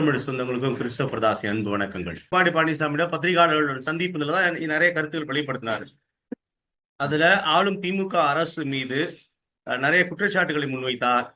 தமிழ் சொந்தங்களுக்கும் கிறிஸ்தவ பிரதாசி அன்பு வணக்கங்கள். பாடி பழனிசாமியோட பத்திரிகையாளர்களோட சந்திப்புல தான் நிறைய கருத்துக்கள் வெளிப்படுத்தினார். அதுல ஆளும் திமுக அரசு மீது நிறைய குற்றச்சாட்டுகளை முன்வைத்தார்.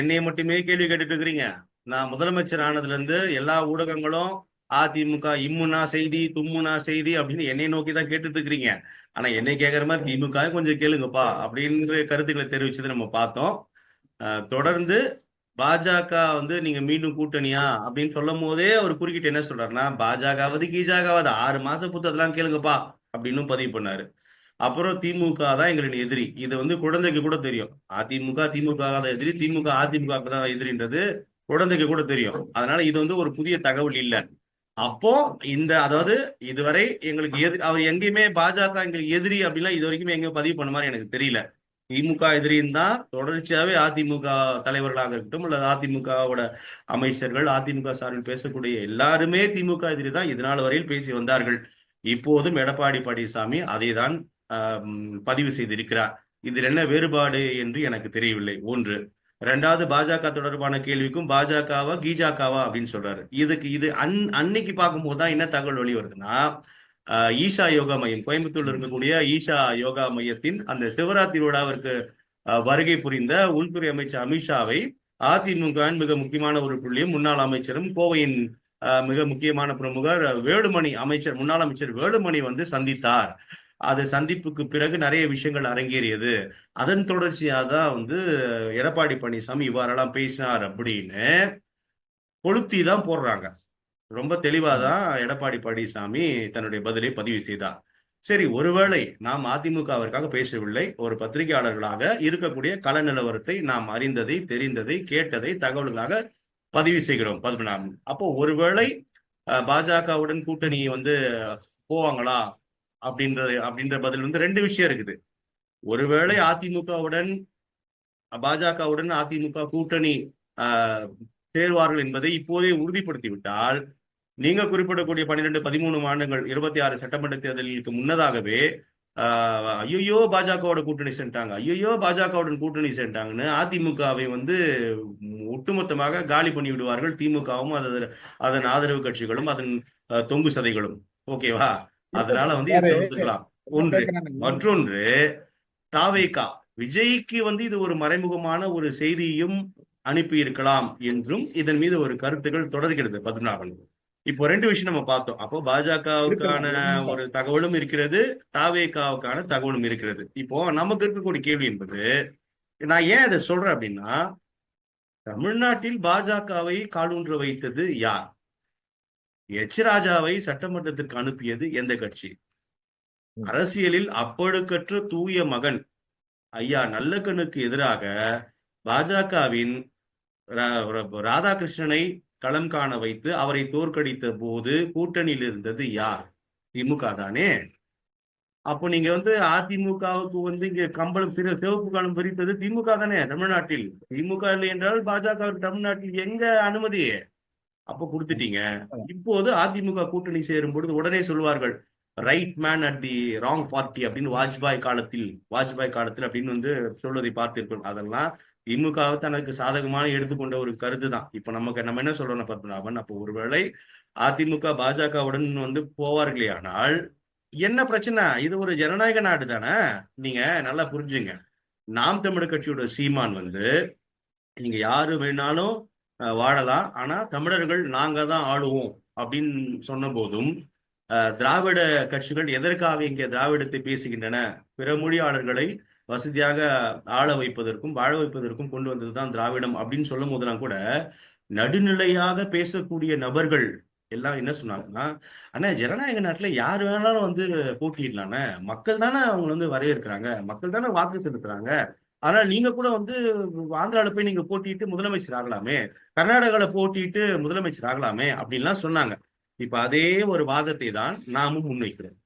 என்னையை மட்டுமே கேள்வி கேட்டுட்டு இருக்கிறீங்க நான் முதலமைச்சர் ஆனதுல இருந்து எல்லா ஊடகங்களும் அதிமுக இம்முனா செய்தி தும்முனா செய்தி அப்படின்னு என்னை நோக்கி தான் கேட்டுட்டு இருக்கிறீங்க ஆனா என்னை கேட்கற மாதிரி திமுக கொஞ்சம் கேளுங்கப்பா அப்படின்ற கருத்துக்களை தெரிவிச்சது நம்ம பார்த்தோம். தொடர்ந்து பாஜக வந்து நீங்க மீண்டும் கூட்டணியா அப்படின்னு சொல்லும் போதே அவர் குறுக்கிட்டு என்ன சொல்றாருன்னா பாஜகவது கீஜாகாவது ஆறு மாசம் புத்ததெல்லாம் கேளுங்கப்பா அப்படின்னு பதிவு பண்ணாரு. அப்புறம் திமுக தான் எங்களின் எதிரி. இது வந்து குழந்தைக்கு கூட தெரியும். அதிமுக திமுக தான் எதிரி. திமுக அதிமுக தான் எதிரின்றது குழந்தைக்கு கூட தெரியும். அதனால இது வந்து ஒரு புதிய தகவல் இல்லை. அப்போ இந்த அதாவது இதுவரை எங்களுக்கு எதிரி அவர் எங்கேயுமே பாஜக எங்களுக்கு எதிரி அப்படின்னா இது வரைக்கும் எங்கேயும் பதிவு பண்ண மாதிரி எனக்கு தெரியல. திமுக எதிரியும் தான் தொடர்ச்சியாவே அதிமுக தலைவர்களாக இருக்கட்டும் அல்லது அதிமுகவோட அமைச்சர்கள் அதிமுக சார்பில் பேசக்கூடிய எல்லாருமே திமுக எதிரி தான் இதனால் வரையில் பேசி வந்தார்கள். இப்போதும் எடப்பாடி பழனிசாமி அதை தான் பதிவு செய்திருக்கிறார். இதில் என்ன வேறுபாடு என்று எனக்கு தெரியவில்லை. ஒன்று ரெண்டாவது பாஜக தொடர்பான கேள்விக்கும் பாஜகவா கீஜாக்காவா அப்படின்னு சொல்றாரு. இதுக்கு இது அன் அன்னைக்கு பார்க்கும்போது தான் என்ன தகவல் வெளி வருதுன்னா ஈஷா யோகா மையம். கோயம்புத்தூர்ல இருக்கக்கூடிய ஈஷா யோகா மையத்தின் அந்த சிவராத்திரி விழாவிற்கு வருகை புரிந்த உள்துறை அமைச்சர் அமித்ஷாவை அதிமுக மிக முக்கியமான ஒரு புள்ளியும் முன்னாள் அமைச்சரும் கோவையின் ஆஹ் மிக முக்கியமான பிரமுகர் வேலுமணி அமைச்சர் முன்னாள் அமைச்சர் வேலுமணி வந்து சந்தித்தார். அது சந்திப்புக்கு பிறகு நிறைய விஷயங்கள் அரங்கேறியது. அதன் தொடர்ச்சியாக தான் வந்து எடப்பாடி பழனிசாமி இவ்வாறெல்லாம் பேசினார் அப்படின்னு கொளுத்தி தான் போடுறாங்க. ரொம்ப தெளிவாக தான் எடப்பாடி பழனிசாமி தன்னுடைய பதிலை பதிவு செய்தார். சரி ஒருவேளை நாம் அதிமுகவிற்காக பேசவில்லை ஒரு பத்திரிகையாளர்களாக இருக்கக்கூடிய கள நிலவரத்தை நாம் அறிந்ததை தெரிந்ததை கேட்டதை தகவல்களாக பதிவு செய்கிறோம். பத்மநாபன் அப்போ ஒருவேளை பாஜகவுடன் கூட்டணி வந்து போவாங்களா? அப்படின்றது அப்படின்ற பதில் வந்து ரெண்டு விஷயம் இருக்குது. ஒருவேளை அதிமுகவுடன் பாஜகவுடன் அதிமுக கூட்டணி சேருவார்கள் என்பதை இப்போதே உறுதிப்படுத்திவிட்டால் நீங்க குறிப்பிடக்கூடிய பன்னிரெண்டு பதிமூணு மாநிலங்கள் இருபத்தி ஆறு சட்டமன்ற தேர்தலுக்கு முன்னதாகவே ஆஹ், ஐயையோ பாஜகவோட கூட்டணி சென்றாங்க ஐயோ பாஜகவுடன் கூட்டணி சென்றாங்கன்னு அதிமுகவை வந்து ஒட்டுமொத்தமாக காலி பண்ணி விடுவார்கள் திமுகவும் அதன் அதன் ஆதரவு கட்சிகளும் அதன் தொங்கு சதைகளும். ஓகேவா? அதனால வந்து எடுத்துக்கலாம் ஒன்று மற்றொன்று தாவேகா. விஜய்க்கு வந்து இது ஒரு மறைமுகமான ஒரு செய்தியும் அனுப்பி இருக்கலாம் என்றும் இதன் மீது ஒரு கருத்துக்கள் தொடர்கிறது பத்மநாபன் இப்போ ரெண்டு விஷயம் நம்ம பார்த்தோம். அப்போ பாஜகவுக்கான ஒரு தகவலும் இருக்கிறது தாவேகாவுக்கான தகவலும் இருக்கிறது. இப்போ நமக்கு இருக்கக்கூடிய கேள்வி என்பது நான் ஏன் இதை சொல்றேன் அப்படின்னா தமிழ்நாட்டில் பாஜகவை காலூன்ற வைத்தது யார்? எச் ராஜாவை சட்டமன்றத்திற்கு அனுப்பியது எந்த கட்சி? அரசியலில் அப்பழுக்கற்ற தூய மகன் ஐயா நல்லக்கண்ணுக்கு எதிராக பாஜகவின் ராதாகிருஷ்ணனை களம் காண வைத்து அவரை தோற்கடித்த போது கூட்டணியில் இருந்தது யார்? திமுக தானே. அப்போ நீங்க வந்து அதிமுகவுக்கு வந்து இங்க கம்பளம் சிறு சிவப்பு காலம் பிரித்தது திமுக தானே தமிழ்நாட்டில். திமுக இல்லை என்றால் பாஜக தமிழ்நாட்டில் எங்க அனுமதி? அப்போ கொடுத்துட்டீங்க. இப்போது அதிமுக கூட்டணி சேரும் பொழுது உடனே சொல்வார்கள் right man at the wrong party அப்படின்னு வாஜ்பாய் காலத்தில் வாஜ்பாய் காலத்தில் அப்படின்னு வந்து சொல்வதை பார்த்திருக்கோம் அதெல்லாம் திமுகவை தனக்கு சாதகமான எடுத்துக்கொண்ட ஒரு கருத்து தான் இப்ப நமக்கு நம்ம என்ன சொல்றோம் பத்மநாபன் அப்போ ஒருவேளை அதிமுக பாஜகவுடன் வந்து போவார்களே ஆனால் என்ன பிரச்சனை? இது ஒரு ஜனநாயக நாடு தானே? நீங்க நல்லா புரிஞ்சுங்க. நாம் தமிழர் கட்சியோட சீமான் வந்து நீங்க யாரு வேணாலும் அஹ், வாழலாம். ஆனா தமிழர்கள் நாங்க தான் ஆளுவோம் அப்படின்னு சொன்ன போதும் அஹ், திராவிட கட்சிகள் எதற்காக இங்கே திராவிடத்தை பேசுகின்றன? பிற மொழியாளர்களை வசதியாக ஆள வைப்பதற்கும் வாழ வைப்பதற்கும் கொண்டு வந்தது தான் திராவிடம் அப்படின்னு சொல்லும் போதெல்லாம் கூட நடுநிலையாக பேசக்கூடிய நபர்கள் எல்லாம் என்ன சொன்னாங்கன்னா அண்ணா ஜனநாயக நாட்டுல யார் வேணாலும் வந்து போட்டியிடலானே மக்கள் தானே அவங்க வந்து வரையறுக்கிறாங்க. மக்கள் தானே வாக்கு செலுத்துறாங்க. ஆனா நீங்க கூட வந்து ஆந்திரால போய் நீங்க போட்டிட்டு முதலமைச்சர் ஆகலாமே. கர்நாடகால போட்டிட்டு முதலமைச்சர் ஆகலாமே அப்படின்லாம் சொன்னாங்க. இப்ப அதே ஒரு வாதத்தை தான் நாமும் முன்வைக்கிறோம்.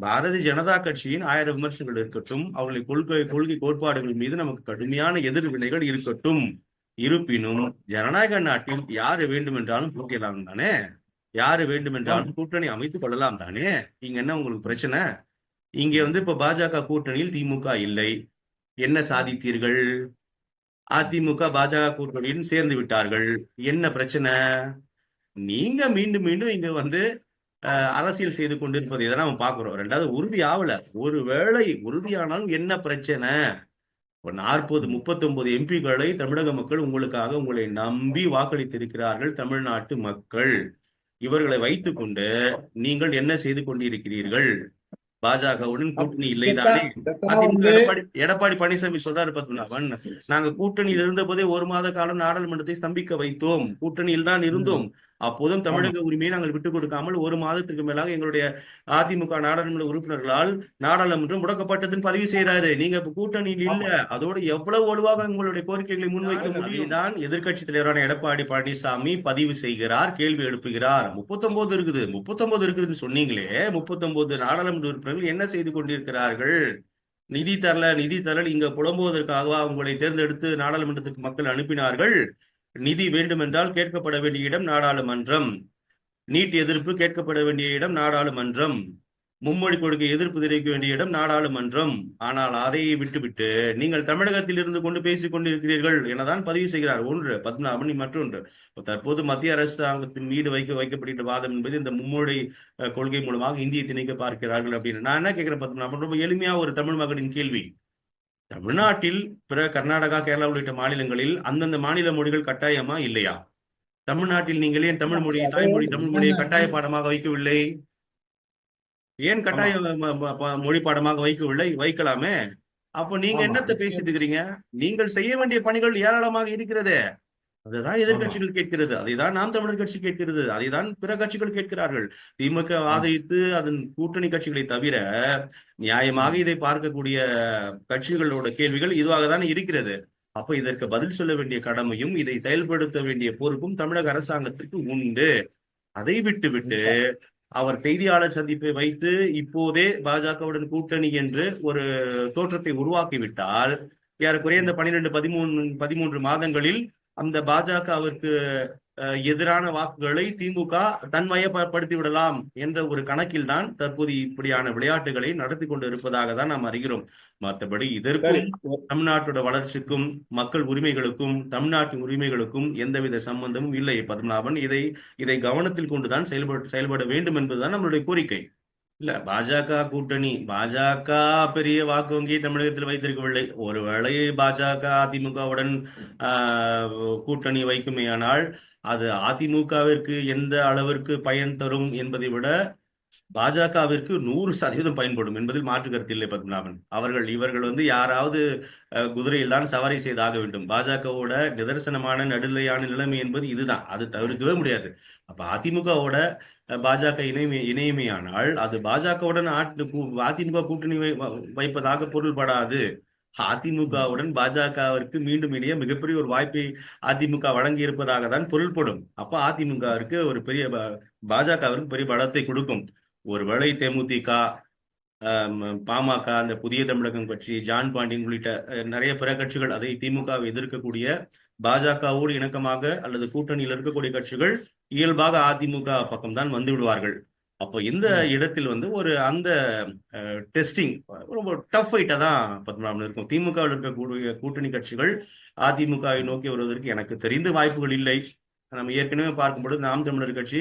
பாரதிய ஜனதா கட்சியின் ஆயிரம் விமர்சனங்கள் இருக்கட்டும் அவர்களின் கொள்கை கொள்கை கோட்பாடுகள் மீது நமக்கு கடுமையான எதிர்வினைகள் இருக்கட்டும். இருப்பினும் ஜனநாயக நாட்டில் யாரு வேண்டுமென்றாலும் போட்டியலாம் தானே? யாரு வேண்டுமென்றாலும் கூட்டணி அமைத்துக் கொள்ளலாம் தானே? இங்க என்ன உங்களுக்கு பிரச்சனை? இங்க வந்து இப்ப பாஜக கூட்டணியில் திமுக இல்லை. என்ன சாதித்தீர்கள்? அதிமுக பாஜக கூட்டணியுடன் சேர்ந்து விட்டார்கள். என்ன பிரச்சனை? நீங்க மீண்டும் மீண்டும் இங்க வந்து அரசியல் செய்து கொண்டிருப்பதை தான் நம்ம பார்க்கிறோம். ரெண்டாவது உறுதி ஆகல. ஒருவேளை உறுதியானாலும் என்ன பிரச்சனை? ஒரு நாற்பது முப்பத்தொன்பது எம்பிக்களை தமிழக மக்கள் உங்களுக்காக உங்களை நம்பி வாக்களித்திருக்கிறார்கள் தமிழ்நாட்டு மக்கள். இவர்களை வைத்துக்கொண்டு நீங்கள் என்ன செய்து கொண்டிருக்கிறீர்கள்? பாஜகவுடன் கூட்டணி இல்லைதானே எடப்பாடி பழனிசாமி சொல்றாரு பத்மநாபன் நாங்க கூட்டணியில் இருந்த போதே ஒரு மாத காலம் நாடாளுமன்றத்தை ஸ்தம்பிக்க வைத்தோம். கூட்டணியில் தான் இருந்தோம். அப்போதும் தமிழக உரிமையை நாங்கள் விட்டுக் கொடுக்காமல் ஒரு மாதத்துக்கு மேலாக எங்களுடைய அதிமுக நாடாளுமன்ற உறுப்பினர்களால் நாடாளுமன்றம் முடக்கப்பட்டதுன்னு பதிவு செய்யறாரு நீங்க இப்ப கூட்டணியில் இல்ல. அதோடு எவ்வளவு வலுவாக உங்களுடைய கோரிக்கைகளை முன்வைக்க முடியும்? தான் எதிர்க்கட்சி தலைவரான எடப்பாடி பழனிசாமி பதிவு செய்கிறார் கேள்வி எழுப்புகிறார். முப்பத்தொன்பது இருக்குது. முப்பத்தொன்பது இருக்குதுன்னு சொன்னீங்களே முப்பத்தொன்பது நாடாளுமன்ற உறுப்பினர்கள் என்ன செய்து கொண்டிருக்கிறார்கள்? நிதி தரல நிதி தரல இங்க புலம்புவதற்காகவா உங்களை தேர்ந்தெடுத்து நாடாளுமன்றத்துக்கு மக்கள் அனுப்பினார்கள்? நிதி வேண்டுமென்றால் கேட்கப்பட வேண்டிய இடம் நாடாளுமன்றம். நீட் எதிர்ப்பு கேட்கப்பட வேண்டிய இடம் நாடாளுமன்றம். மும்மொழி கொள்கை எதிர்ப்பு தெரிவிக்க வேண்டிய இடம் நாடாளுமன்றம். ஆனால் அதையே விட்டுவிட்டு நீங்கள் தமிழகத்தில் இருந்து கொண்டு பேசிக் கொண்டிருக்கிறீர்கள் எனதான் பதிவு செய்கிறார். ஒன்று பத்மநாபன் மற்றொன்று. தற்போது மத்திய அரசாங்கத்தின் மீது வைக்க வைக்கப்படுகின்ற வாதம் என்பது இந்த மும்மொழி கொள்கை மூலமாக இந்தியை திணிக்க பார்க்கிறார்கள் அப்படின்னு. நான் என்ன கேட்கிறேன் பத்மநாபன் ரொம்ப எளிமையா ஒரு தமிழ் மகனின் கேள்வி. தமிழ்நாட்டில் பிற கர்நாடகா கேரளா உள்ளிட்ட மாநிலங்களில் அந்தந்த மாநில மொழிகள் கட்டாயமா இல்லையா? தமிழ்நாட்டில் நீங்கள் ஏன் தமிழ் மொழியை தாய்மொழி தமிழ் மொழியை கட்டாய பாடமாக வைக்கவில்லை? ஏன் கட்டாய மொழி பாடமாக வைக்கவில்லை? வைக்கலாமே. அப்போ நீங்க. என்னத்தை பேசிட்டு இருக்கிறீங்க? நீங்கள் செய்ய வேண்டிய பணிகள் ஏராளமாக இருக்கிறதே. அதுதான் எதிர்க்கட்சிகள் கேட்கிறது. அதைதான் நாம் தமிழர் கட்சி கேட்கிறது. அதைதான் பிற கட்சிகள் கேட்கிறார்கள். திமுக ஆதரித்து அதன் கூட்டணி கட்சிகளை தவிர நியாயமாக இதை பார்க்கக்கூடிய கட்சிகளோட கேள்விகள் இதுவாக தான் இருக்கிறது. அப்ப இதற்கு பதில் சொல்ல வேண்டிய கடமையும் இதை செயல்படுத்த வேண்டிய பொறுப்பும் தமிழக அரசாங்கத்திற்கு உண்டு. அதை விட்டுவிட்டு அவர் செய்தியாளர் சந்திப்பை வைத்து இப்போதே பாஜகவுடன் கூட்டணி என்று ஒரு தோற்றத்தை உருவாக்கிவிட்டால் ஏறக்குறைய இந்த பனிரெண்டு பதிமூணு பதிமூன்று மாதங்களில் அந்த பாஜகவிற்கு எதிரான வாக்குகளை திமுக தன்மயப்படுத்தி விடலாம் என்ற ஒரு கணக்கில் தான் தற்போது இப்படியான விளையாட்டுகளை நடத்தி கொண்டு இருப்பதாக தான் நாம் அறிகிறோம். மற்றபடி இதற்கும் தமிழ்நாட்டோட வளர்ச்சிக்கும் மக்கள் உரிமைகளுக்கும் தமிழ்நாட்டின் உரிமைகளுக்கும் எந்தவித சம்பந்தமும் இல்லை. பத்மநாபன் இதை இதை கவனத்தில் கொண்டுதான் செயல்பட செயல்பட வேண்டும் என்பதுதான் நம்மளுடைய கோரிக்கை. இல்ல பாஜக கூட்டணி. பாஜக பெரிய வாக்கு வங்கி தமிழகத்தில் வைத்திருக்கவில்லை. ஒருவேளை பாஜக அதிமுகவுடன் ஆஹ், கூட்டணி வைக்குமேயானால் அது அதிமுகவிற்கு எந்த அளவிற்கு பயன் தரும் என்பதை விட பாஜகவிற்கு நூறு சதவீதம் பயன்படும் என்பதில் மாற்று கருத்து இல்லை பத்மநாபன். அவர்கள் இவர்கள் வந்து யாராவது குதிரையில் தான் சவாரி செய்தாக வேண்டும். பாஜகவோட நிதர்சனமான நடுநிலையான நிலைமை என்பது இதுதான். அது தவிர்க்கவே முடியாது. அப்ப அதிமுகவோட பாஜக இணைமை இணையமையானால் அது பாஜகவுடன் அதிமுக கூட்டணி வை- வைப்பதாக பொருள்படாது. அதிமுகவுடன் பாஜகவிற்கு மீண்டும் இணைய மிகப்பெரிய ஒரு வாய்ப்பை அதிமுக வழங்கி இருப்பதாக தான் பொருள்படும். அப்ப அதிமுகவிற்கு ஒரு பெரிய ப- பாஜகவிற்கு பெரிய பலத்தை கொடுக்கும். ஒருவேளை தேமுதிக பாமக அந்த புதிய தமிழகம் கட்சி ஜான் பாண்டியன் உள்ளிட்ட நிறைய பிற கட்சிகள் அதை திமுகவை எதிர்க்கக்கூடிய பாஜகவோடு இணக்கமாக அல்லது கூட்டணியில் இருக்கக்கூடிய கட்சிகள் இயல்பாக அதிமுக பக்கம்தான் வந்து விடுவார்கள். அப்போ இந்த இடத்தில் வந்து ஒரு அந்த டெஸ்டிங் ரொம்ப டஃப் ஃபைட்டா தான் பத்மநாபன் இருக்கும். திமுகவில் இருக்கக்கூடிய கூட்டணி கட்சிகள் அதிமுகவை நோக்கி வருவதற்கு எனக்கு தெரிந்த வாய்ப்புகள் இல்லை. நம்ம ஏற்கனவே பார்க்கும்பொழுது நாம் தமிழர் கட்சி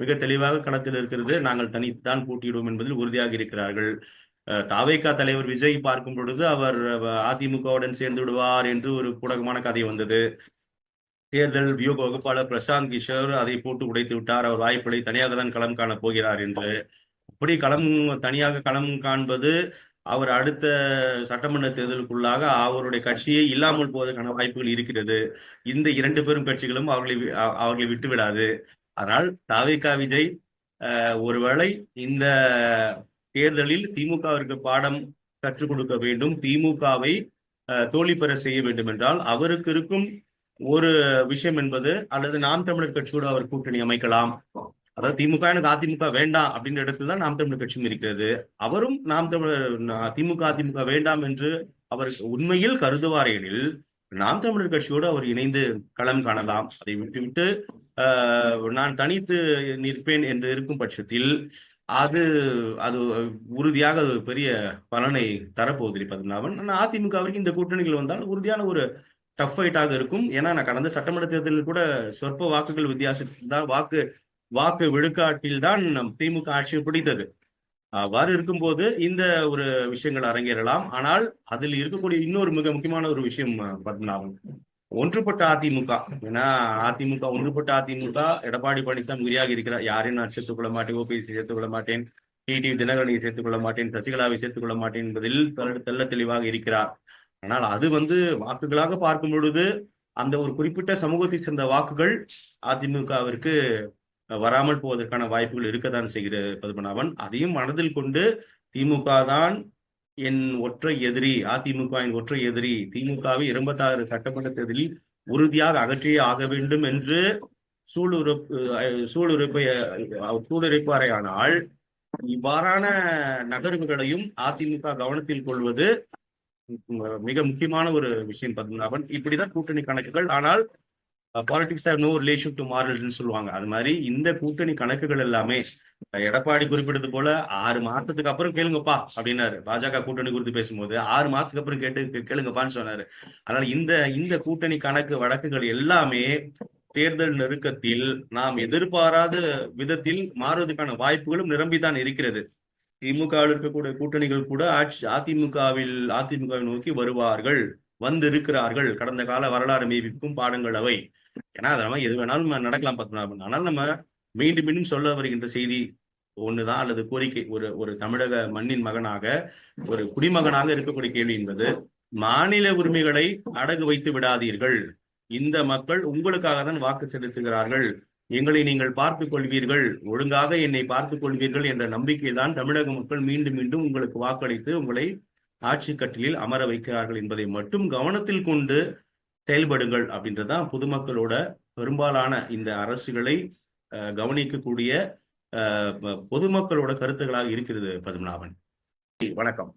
மிக தெளிவாக களத்தில் இருக்கிறது. நாங்கள் தனித்துதான் போட்டியிடுவோம் என்பதில் உறுதியாக இருக்கிறார்கள். தாவேகா தலைவர் விஜய் பார்க்கும் பொழுது அவர் அதிமுகவுடன் சேர்ந்து விடுவார் என்று ஒரு புடகமான கதை வந்தது. தேர்தல் வியூக வகுப்பாளர் பிரசாந்த் கிஷோர் அதை போட்டு உடைத்து விட்டார். அவர் வாய்ப்பிலை தனியாக தான் களம் காணப் போகிறார் என்று. அப்படி களம் தனியாக களம் காண்பது அவர் அடுத்த சட்டமன்ற தேர்தலுக்குள்ளாக அவருடைய கட்சியே இல்லாமல் போவதற்கான வாய்ப்புகள் இருக்கிறது. இந்த இரண்டு பெரும் கட்சிகளும் அவர்களை அவர்களை விட்டு விடாது. ஆனால் தாவேகா விஜய் அஹ், ஒருவேளை இந்த தேர்தலில் திமுகவிற்கு பாடம் கற்றுக் கொடுக்க வேண்டும். திமுகவை தோல்வி பெற செய்ய வேண்டும் என்றால் அவருக்கு இருக்கும் ஒரு விஷயம் என்பது அல்லது நாம் தமிழர் கட்சியோடு அவர் கூட்டணி அமைக்கலாம். அதாவது திமுக எனக்கு அதிமுக வேண்டாம் அப்படின்ற இடத்துல தான் நாம் தமிழர் கட்சியும் இருக்கிறது. அவரும் நாம் தமிழர் திமுக அதிமுக வேண்டாம் என்று அவர் உண்மையில் கருதுவார் எனில் நாம் தமிழர் கட்சியோடு அவர் இணைந்து களம் காணலாம். அதை விட்டுவிட்டு ஆஹ், நான் தனித்து நிற்பேன் என்று இருக்கும் பட்சத்தில் அது அது உறுதியாக பெரிய பலனை தரப்போவதில்லை. பத்மநாபன் ஆனால் அதிமுகவிற்கு இந்த கூட்டணிகள் வந்தால் உறுதியான ஒரு டஃப் ஃபைட்டாக இருக்கும். ஏன்னா நான் கடந்த சட்டமன்ற தேர்தலில் கூட சொற்ப வாக்குகள் வித்தியாசத்தில் தான் வாக்கு வாக்கு விழுக்காட்டில் தான் நம் திமுக ஆட்சி பிடித்தது. அவ்வாறு இருக்கும்போது இந்த ஒரு விஷயங்கள் அரங்கேறலாம். ஆனால் அதில் இருக்கக்கூடிய இன்னொரு மிக முக்கியமான ஒரு விஷயம் பத்மநாபன். ஒன்றுபட்ட அதிமுக. ஏன்னா அதிமுக ஒன்றுபட்ட அதிமுக எடப்பாடி பழனிசாமி உரியாக இருக்கிறார். யாரையும் நான் சேர்த்துக் கொள்ள மாட்டேன். ஓபிஎஸ் சேர்த்துக் கொள்ள மாட்டேன். டிடி தினகரனை சேர்த்துக் கொள்ள மாட்டேன். சசிகலாவை சேர்த்துக் கொள்ள மாட்டேன் என்பதில் தெல்ல தெளிவாக இருக்கிறார். ஆனால் அது வந்து வாக்குகளாக பார்க்கும் பொழுது அந்த ஒரு குறிப்பிட்ட சமூகத்தை சேர்ந்த வாக்குகள் அதிமுகவிற்கு வராமல் போவதற்கான வாய்ப்புகள் இருக்கத்தான் செய்கிற பத்மநாபன். அதையும் மனதில் கொண்டு திமுக தான் என் ஒற்றை எதிரி அதிமுக என் ஒற்றை எதிரி திமுகவை இருபத்தாறு சட்டமன்ற தேர்தலில் உறுதியாக அகற்றியே ஆக வேண்டும் என்று சூளுரைப்பு அஹ், சூளுரைப்பை சூளுரைப்பாரையானால் இவ்வாறான நகர்வுகளையும் அதிமுக கவனத்தில் கொள்வது மிக முக்கியமான ஒரு விஷயம் பத்மநாபன் இப்படிதான் கூட்டணி கணக்குகள் ஆனால் politics have no relation to மாரல்ஸ்ன்னு சொல்லுவாங்க. அது மாதிரி இந்த கூட்டணி கணக்குகள் எல்லாமே எடப்பாடி குறிப்பிட்டது போல ஆறு மாசத்துக்கு அப்புறம் கேளுங்கப்பா அப்படின்னாரு. பாஜக கூட்டணி குறித்து பேசும்போது ஆறு மாசத்துக்கு அப்புறம் கேட்டு கேளுங்கப்பான்னு சொன்னாரு. அதனால இந்த இந்த கூட்டணி கணக்கு வழக்குகள் எல்லாமே தேர்தல் நெருக்கத்தில் நாம் எதிர்பாராத விதத்தில் மாறுவதற்கான வாய்ப்புகளும் நிரம்பிதான் இருக்கிறது. திமுகவில் இருக்கக்கூடிய கூட்டணிகள் கூட ஆட்சி அதிமுகவில் அதிமுகவை நோக்கி வருவார்கள் வந்திருக்கிறார்கள். கடந்த கால வரலாறு மீவிக்கும் பாடங்கள் அவை. ஏன்னா அதெல்லாம் எது வேணாலும் நடக்கலாம் பார்த்தோம் ஆனால் நம்ம மீண்டும் மீண்டும் சொல்ல வருகின்ற செய்தி ஒண்ணுதான் அல்லது கோரிக்கை. ஒரு ஒரு தமிழக மண்ணின் மகனாக ஒரு குடிமகனாக இருக்கக்கூடிய கேள்வி என்பது மாநில உரிமைகளை அடகு வைத்து விடாதீர்கள். இந்த மக்கள் உங்களுக்காக தான் வாக்கு செலுத்துகிறார்கள். எங்களை நீங்கள் பார்த்துக் கொள்வீர்கள் ஒழுங்காக என்னை பார்த்துக் கொள்வீர்கள் என்ற நம்பிக்கைதான் தமிழக மக்கள் மீண்டும் மீண்டும் உங்களுக்கு வாக்களித்து உங்களை ஆட்சி கட்டிலில் அமர வைக்கிறார்கள் என்பதை மட்டும் கவனத்தில் கொண்டு செயல்படுங்கள் அப்படின்றதுதான் பொதுமக்களோட பெரும்பாலான இந்த அரசுகளை அஹ், கவனிக்கக்கூடிய பொதுமக்களோட கருத்துக்களாக இருக்கிறது பத்மநாபன். வணக்கம்.